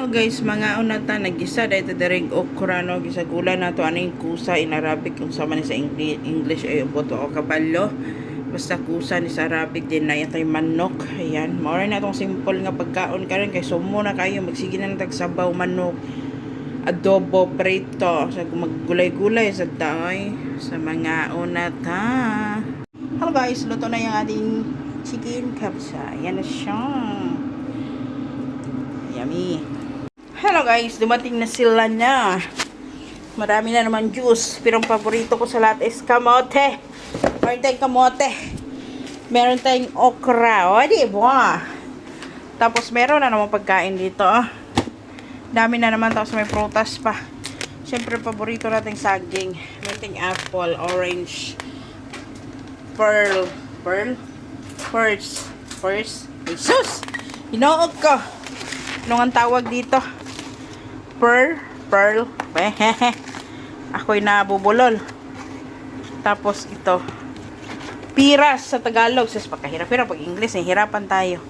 Hello guys, mga unata nagisa dahil daring okra no gisagula na to aning kusa in Arabic kung sama ni sa English, ay boto o kabalo. Basta kusa ni sa Arabic din na yatay manok. Ayan, mao na tong simple nga pagkaon karon kay sumo na kayo magsige na tag sabaw manok. Adobo prito sa maggulay-gulay sa taoy sa mga unata. Hello guys, luto na yung ating chicken kapsa. Yan na siya. Yummy. Hello guys, dumating na sila na. Marami na naman juice. Pero ang paborito ko sa lahat is kamote. Meron tayong kamote. Meron tayong okra. O, di ba? Tapos meron na naman pagkain dito. Oh. Dami na naman. Tapos may prutas pa. Siyempre, paborito nating saging. Meron tayong apple, orange, pearl. Pearl? First. First. Jesus! Hinoog ko. Anong ang tawag dito? Pearl? Pearl? Ako'y nabubulol. Tapos ito. Piras sa Tagalog. Sus, pagkahirap-hirap. Pag English, hirapan tayo.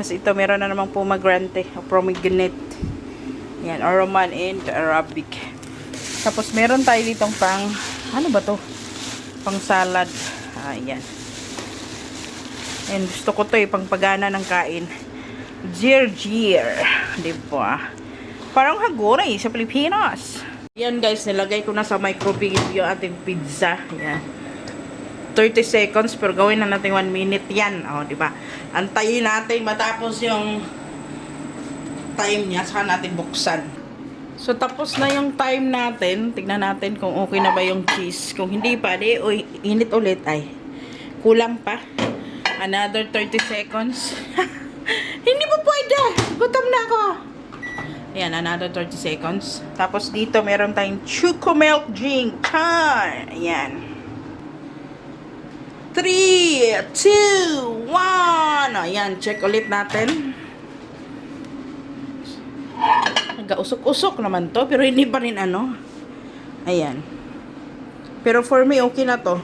Kasi ito, meron na namang pomegranate o pomegranate. Yan, or Roman and Arabic. Tapos meron tayo ditong pang, ano ba to? Pang salad. Ayan. And gusto ko to eh, pang pagana ng kain. Jir-jir. Diba? Parang hagoray sa Pilipinas. Yan guys, nilagay ko na sa microwave yung ating pizza. Yan. 30 seconds pero gawin na natin 1 minute yan. O, di ba? Antayin natin matapos yung time niya saka natin buksan. So tapos na yung time natin. Tignan natin kung okay na ba yung cheese. Kung hindi pa, di uy, init ulit ay. Kulang pa. Another 30 seconds. hindi pa pwede. Gutom na ako. Ayan, another 30 seconds. Tapos dito, meron tayong Choco Milk Drink. Char! Ayan. 3, 2, 1. Ayan, check ulit natin. Nagkausok-usok naman to, pero hindi pa rin ano. Ayan. Pero for me, okay na to.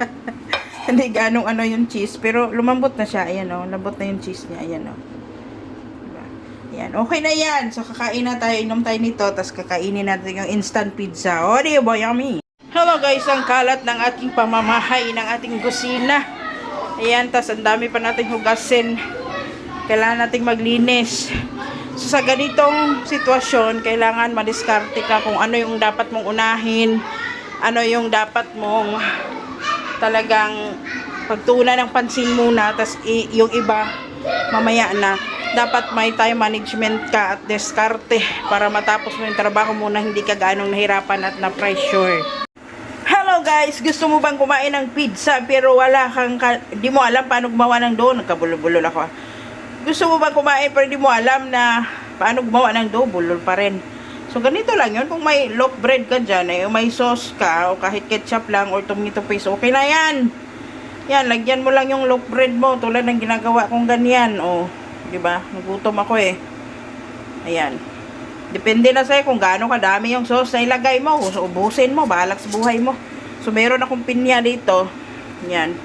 hindi ganong ano yung cheese, pero lumambot na siya. Ayan o, oh, lambot na yung cheese niya. Ayan o. Oh. Yan, okay na yan. So, kakain na tayo, inom tayo nito, tapos kakainin natin yung instant pizza. O, di ba, yummy? Hello guys, ang kalat ng ating pamamahay, ng ating kusina. Ayan, tapos ang dami pa nating hugasin. Kailangan nating maglinis. So, sa ganitong sitwasyon, kailangan madiskarte ka kung ano yung dapat mong unahin, ano yung dapat mong talagang pagtuunan ng pansin muna, tapos yung iba, mamaya na dapat may time management ka at diskarte para matapos mo yung trabaho mo na hindi ka ganong nahirapan at na-pressure. Hello guys! Gusto mo bang kumain ng pizza pero wala kang, ka, di mo alam paano gumawa ng dough? Nagkabulol-bulol ako. Gusto mo bang kumain pero di mo alam na paano gumawa ng dough? Bulol pa rin. So ganito lang yun. Kung may loaf bread ka dyan, eh, may sauce ka o kahit ketchup lang or tomato paste, okay na yan. Yan, lagyan mo lang yung loaf bread mo tulad ng ginagawa kong ganyan. O, di ba? Nagutom ako eh. Ayan. Depende na sa'yo kung gaano kadami yung sauce na ilagay mo. So, ubusin mo, balak sa buhay mo. So, meron akong pinya dito. Yan.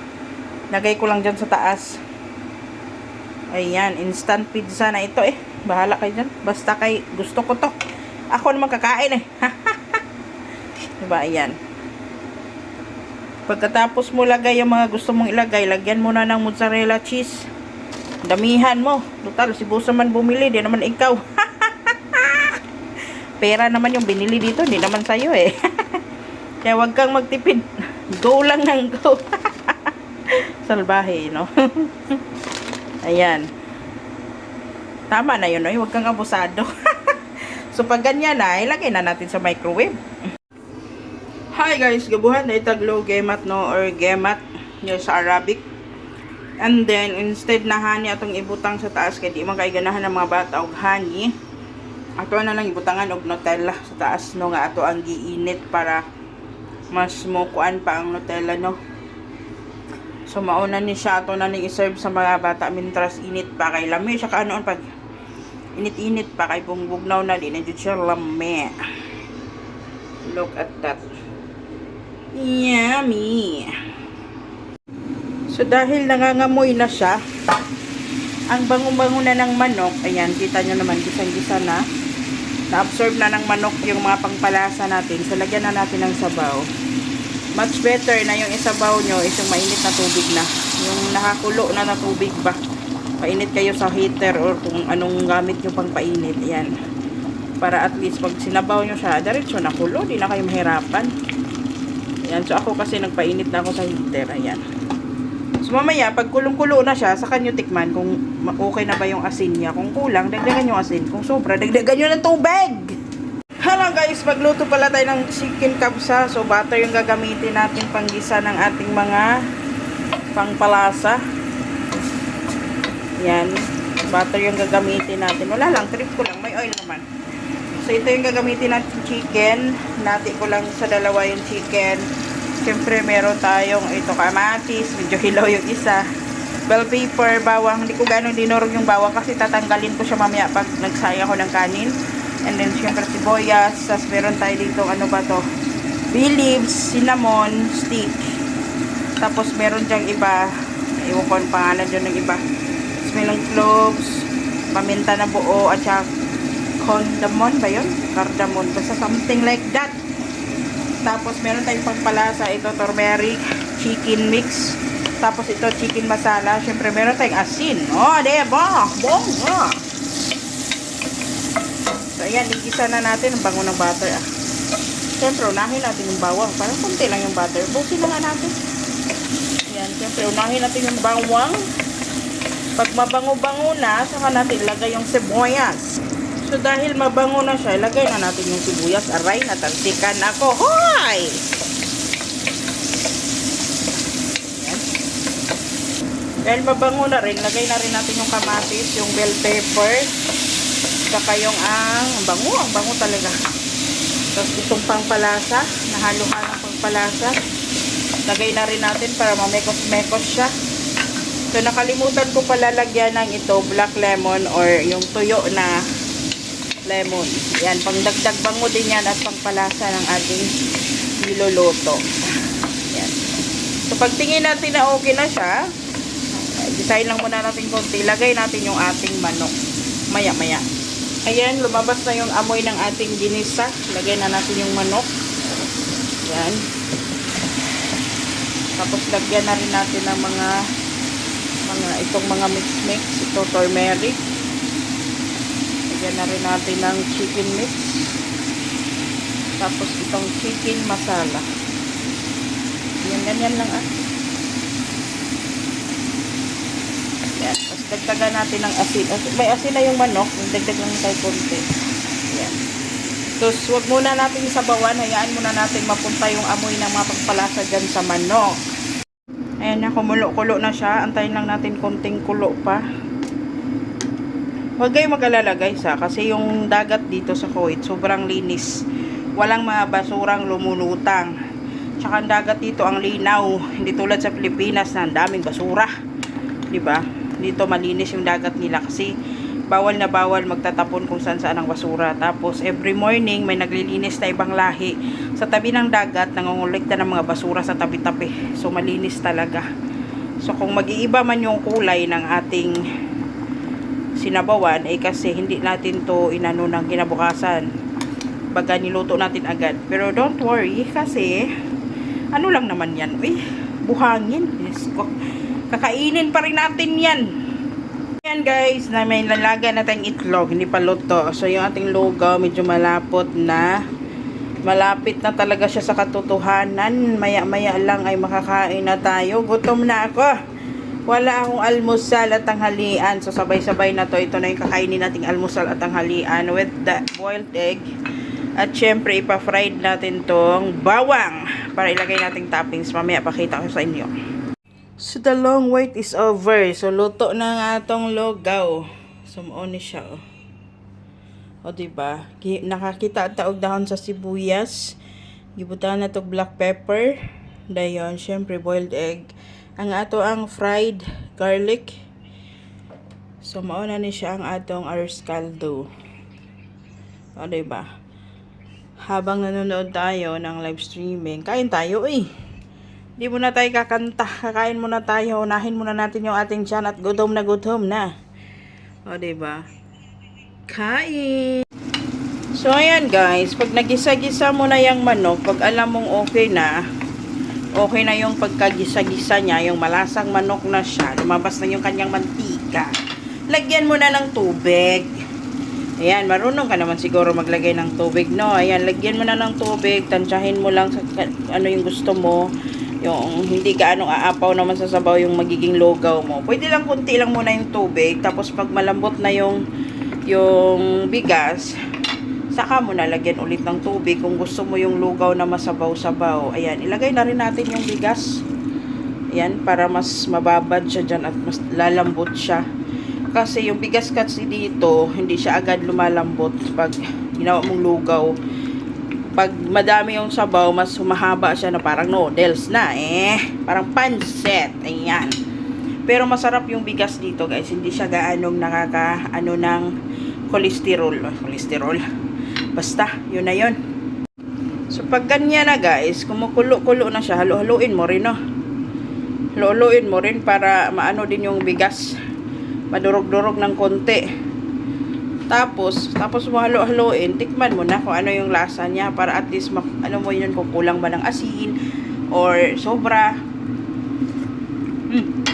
Lagay ko lang dyan sa taas. Ayan, instant pizza na ito eh. Bahala kayo dyan. Basta kay gusto ko to. Ako naman kakain eh. diba, ayan. Pagkatapos mo lagay yung mga gusto mong ilagay, lagyan mo na ng mozzarella cheese. Damihan mo. Total, si Busa man bumili, di naman ikaw. Pera naman yung binili dito, di naman sa'yo eh. Kaya wag kang magtipid. Go lang ng go. Salbahe, no? Ayan. Tama na yun, no? Huwag kang abusado. so, pag ganyan na, ilagay na natin sa microwave. Hi guys, gabuhan na itaglo gemat no or gemat yun sa Arabic. And then instead na hani atong ibutang sa taas kay di man kay ganahan ng mga bata og hani. Ato na lang ibutangan og Nutella sa taas no nga ato ang giinit para mas mukuan pa ang Nutella no. So mauna ni siya ato na ning i-serve sa mga bata mintras init pa kay lami siya kaanoon pag init-init pa kay bungbugnaw na di na jud siya lami. Look at that. Yummy. So, dahil nangangamoy na siya, Ang bango-bango na ng manok, ayan, kita nyo naman, gisang-gisa na. Na-absorb na ng manok yung mga pangpalasa natin. So, lagyan na natin ng sabaw. Much better na yung isabaw nyo is yung mainit na tubig na. Yung nakakulo na na tubig ba. Painit kayo sa heater or kung anong gamit nyo pang painit. Ayan. Para at least pag sinabaw nyo siya, diretso na kulo. Di na kayo mahirapan. Ayan. So, ako kasi nagpainit na ako sa heater. Ayan. Mamaya, pag kulong-kulo na siya, saka nyo tikman kung okay na ba yung asin niya. Kung kulang, dagdagan yung asin. Kung sobra, dagdagan nyo ng tubig! Hello guys, magluto pala tayo ng chicken kabsa. So, butter yung gagamitin natin panggisa ng ating mga pangpalasa. Yan. Butter yung gagamitin natin. Wala lang, trip ko lang. May oil naman. So, ito yung gagamitin natin chicken. Nati ko lang sa dalawa yung chicken. Siyempre, meron tayong ito kamatis. Medyo hilaw yung isa. Bell pepper, bawang. Hindi ko gano'ng dinurog yung bawang kasi tatanggalin ko siya mamaya pag nagsaya ko ng kanin. And then, siyempre, sibuyas. Tapos, meron tayo dito, ano ba to? Bay leaves, cinnamon, stick. Tapos, meron dyang iba. Iwan ko ang pangalan dyan ng iba. Tapos, meron cloves, paminta na buo, at saka cardamom ba yun? Cardamom. Basta something like that. Tapos, meron tayong pagpalasa. Ito, turmeric, chicken mix. Tapos, ito, chicken masala. Siyempre, meron tayong asin. Oh, diba? Bongga! So, ayan, igisa na natin ang bango ng butter. Ah. Siyempre, unahin natin yung bawang. Parang kunti lang yung butter. Busin na nga natin. Ayan, siyempre, unahin natin yung bawang. Pag mabango-bango na, saka natin ilagay yung sibuyas. So, dahil mabango na siya, ilagay na natin yung sibuyas. Aray, natantikan ako. Hoy! Ayan. Dahil mabango na rin, lagay na rin natin yung kamatis, yung bell pepper, saka yung ang, ang bango, ang bango talaga. Tapos itong pangpalasa, nahalo-halong pangpalasa. Lagay na rin natin para mamekos-mekos siya. So, nakalimutan ko pala lagyan ng ito, black lemon or yung tuyo na lemon. Yan, pangdagdag bango din yan at pangpalasa ng ating niluluto. Yan. So, pagtingin natin na okay na siya, design lang muna natin konti. Lagay natin yung ating manok. Maya-maya. Ayan, lumabas na yung amoy ng ating ginisa. Lagay na natin yung manok. Yan. Tapos lagyan na rin natin ng mga mga itong mga mix-mix. Ito turmeric. Lagyan na rin natin ng chicken mix. Tapos itong chicken masala. Yan, ganyan lang ah. Yan. Tapos dagdagan natin ng asin. As- May asin na yung manok. Dagdag lang tayo konti. Yan. Tapos huwag muna natin sabawan. Hayaan muna natin mapunta yung amoy ng mga pagpalasa dyan sa manok. Ayan na, kumulo-kulo na siya. Antayin lang natin konting kulo pa. Huwag kayong mag-alala guys ha. Kasi yung dagat dito sa Kuwait, sobrang linis. Walang mga basurang lumulutang. Tsaka ang dagat dito ang linaw. Hindi tulad sa Pilipinas na ang daming basura. 'Di ba? Dito malinis yung dagat nila kasi bawal na bawal magtatapon kung saan saan ang basura. Tapos every morning may naglilinis na ibang lahi. Sa tabi ng dagat nangongolekta ng mga basura sa tabi-tabi. So malinis talaga. So kung mag-iiba man yung kulay ng ating sinabawan eh kasi hindi natin to inano ng kinabukasan. Baga niluto natin agad. Pero don't worry kasi ano lang naman yan. Uy, buhangin. Yes ko. Kakainin pa rin natin yan. Yan guys, na may lalaga na tayong itlog, hindi pa luto. So yung ating logo medyo malapot na. Malapit na talaga siya sa katotohanan. Maya-maya lang ay makakain na tayo. Gutom na ako. Wala akong almusal at tanghalian. So sabay-sabay na to. Ito na yung kakainin nating almusal at tanghalian with the boiled egg. At syempre, ipa-fried natin tong bawang para ilagay nating toppings. Mamaya pakita ko sa inyo. So, the long wait is over. So, luto na nga tong logaw. So, mauni siya, oh. O, diba? Nakakita at taog dahon sa sibuyas. Gibutan na black pepper. Dayon, syempre, boiled egg. Ang ato ang fried garlic. So, mauna ni siya ang atong arroz caldo. O, diba? Habang nanonood tayo ng live streaming, kain tayo eh. Di muna tayo kakanta. Kakain muna tayo. Unahin muna natin yung ating tiyan at gutom na gutom na. O, diba? Kain! So, ayan guys, pag nagisa-gisa mo na yung manok, pag alam mong okay na, okay na yung pagkagisa-gisa niya, yung malasang manok na siya, lumabas na yung kanyang mantika. Lagyan mo na ng tubig. Ayan, marunong ka naman siguro maglagay ng tubig, no? Ayan, lagyan mo na ng tubig, tansyahin mo lang sa ano yung gusto mo. Yung hindi gaano aapaw naman sa sabaw yung magiging lugaw mo. Pwede lang kunti lang muna yung tubig, tapos pag malambot na yung yung bigas, saka mo na lagyan ulit ng tubig kung gusto mo yung lugaw na masabaw-sabaw. Ayan, ilagay na rin natin yung bigas. Ayan, para mas mababad siya dyan at mas lalambot siya. Kasi yung bigas kasi dito, hindi siya agad lumalambot pag ginawa mong lugaw. Pag madami yung sabaw, mas humahaba siya na parang noodles na eh. Parang pancit. Ayan. Pero masarap yung bigas dito guys. Hindi siya gaanong nakaka ano ng cholesterol. Cholesterol. Basta, yun na yun. So pag ganyan na guys, kumukulo-kulo na siya, halo-haloin mo rin no. Halo-haloin mo rin para maano din yung bigas. Madurog-durog ng konti. Tapos, tapos mo halo-haloin, tikman mo na kung ano yung lasa niya para at least ano mo yun kung kulang ba ng asin or sobra. Hmm.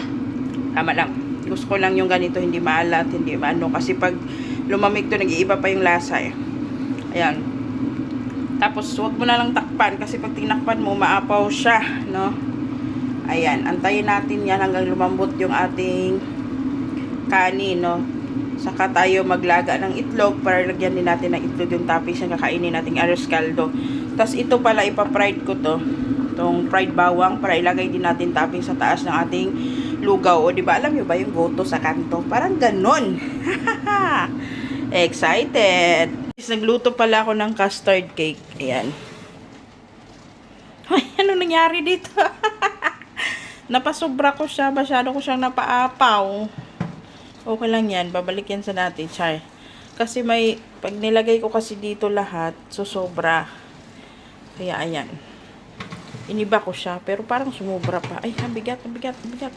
Tama lang. Gusto ko lang yung ganito, hindi maalat, hindi maano. Kasi pag lumamig to, nag-iiba pa yung lasa eh. Ayan. Tapos, huwag mo na lang takpan kasi pag tinakpan mo, maapaw siya, no? Ayan, antayin natin yan hanggang lumambot yung ating kanin, no? Saka tayo maglaga ng itlog para lagyan din natin ng itlog yung toppings na kakainin nating arroz caldo. Tapos ito pala, ipa-fried ko to. Itong fried bawang para ilagay din natin topping sa taas ng ating lugaw. O, di ba alam nyo ba yung goto sa kanto? Parang ganon. Excited! Nagluto pala ako ng custard cake. Ayan. Ay, ano nangyari dito? Napasobra ko siya. Masyado ko siyang napaapaw. Okay lang yan. Babalik yan sa natin. Char. Kasi may, pag nilagay ko kasi dito lahat, susobra. Kaya ayan. Iniba ko siya. Pero parang sumobra pa. Ay, ang bigat, ang bigat, ang bigat.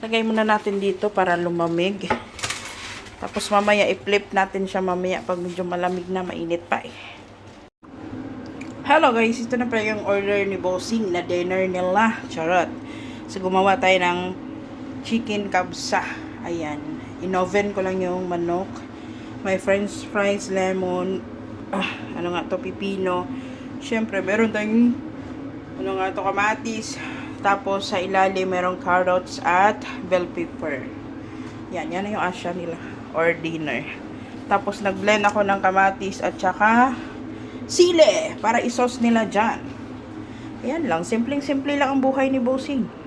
Lagay muna natin dito para lumamig. Tapos mamaya i-flip natin siya mamaya pag medyo malamig na mainit pa eh. Hello guys, ito na pala yung order ni Bossing na dinner nila. Charot. So gumawa tayo ng chicken kabsa. Ayan. In-oven ko lang yung manok. May french fries, lemon, ah, ano nga to, pipino. Siyempre, meron tayong ano nga to, kamatis. Tapos sa ilalim merong carrots at bell pepper. Yan, yan na yung asya nila or dinner. Tapos nag-blend ako ng kamatis at saka sile para isos nila dyan. Ayan lang, simpleng-simple lang ang buhay ni Bossing.